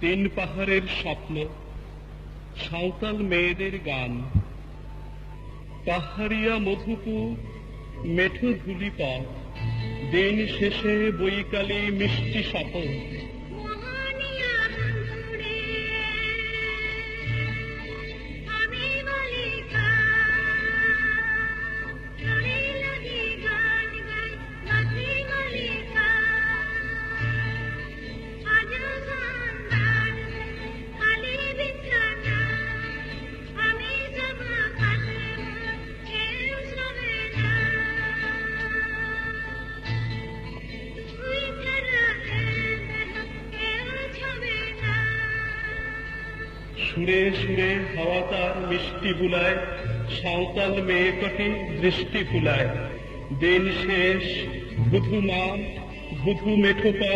তিন পাহাড়ের স্বপ্ন, সাঁওতাল মেয়েদের গান, পাহাড়িয়া মধুপুর মেঠো ধুলি পথ দিন শেষে বৈকালী মিষ্টি শপথ। সুরে সুরে হাওয়া তার মিষ্টি বুলায়, সাঁওতাল মেয়ে কটি দৃষ্টি ফুলায়। দিন শেষ ধুধু মাঠ ধুধু মেঠো পা,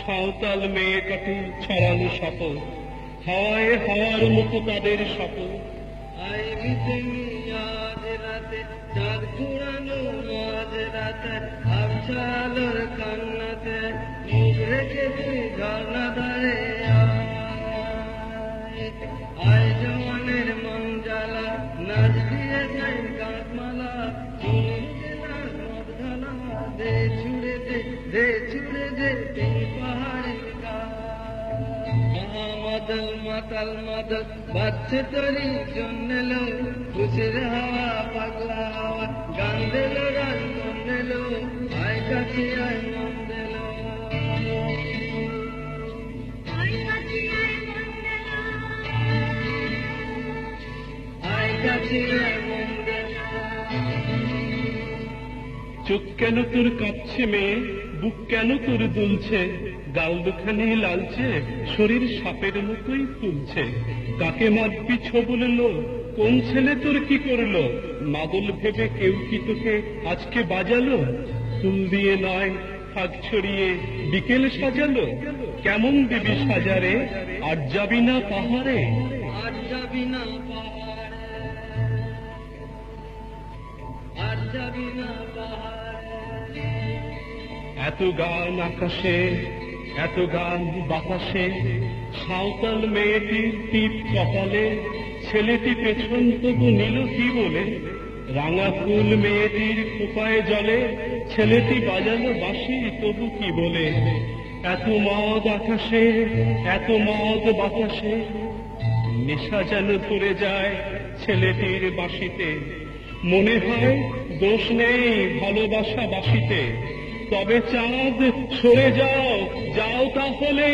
সাঁওতাল মেয়ে কটি ছড়ানো শপথ হাওয়ায় হাওয়ার মতো তাদের শপথ চাঁদ রাতে কান্নাতে। মুখ তুই দে ছুড়ে দে দে ছুড়ে দে তিন পাহাড়ের মাতাল মাতাল মাতাল বাচ্চা তরি খুশির হাওয়া পাগলা হাওয়া গান দিল আয় কাছে আয় মন দিল আয় কাছে আয় চোখ কেন তোর কাঁপছে মেয়ে? বুক কেন তোর দুলছে? গাল দুখানি লালছে শরীর সাপের মতোই ফুলছে। কাকে মারবি ছো বলল কোন ছেলে তোর কি করল? মাদল ভেবে কেউ কি তোকে আজকে বাজালো? ফুল দিয়ে নয়, ফাঁক ছড়িয়ে বিকেল সাজালো? কেমন দিবি সাজারে? আর যাবি না পাহাড়ে? আর যাবি না পাহাড়ে। এত গান আকাশে, এত গান বাতাসে, সাঁওতাল মেয়েটির টিপ কপালে, ছেলেটি পেছন তবু নিল কি বলে? রাঙা ফুল মেয়েটির খোপায় জলে, ছেলেটি বাজালো বাঁশি তবু কি বলে? এত মদ আকাশে, এত মদ বাতাসে, নেশা যেন পড়ে যায় ছেলেটির বাঁশিতে। মনে হয় দোষ নেই ভালোবাসা বাসিতে তবে চাঁদ সরে যাও যাও তাহলে।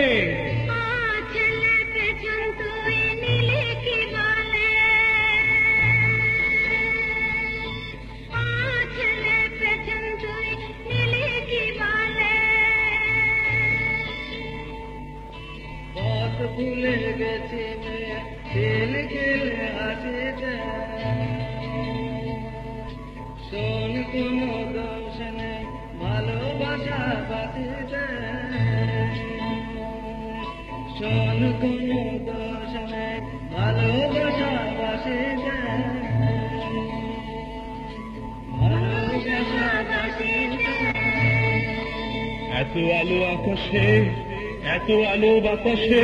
ভুলে গেছি মেয়ে তেল গেলে হাসে শোন কোনো দোষ নেই, ভালোবাসা বাসে শোন কোনো দোষ নেই, ভালোবাসা বাসে ভালোবাসা বাসে এত আলো আকাশে, এত আলো বাতাসে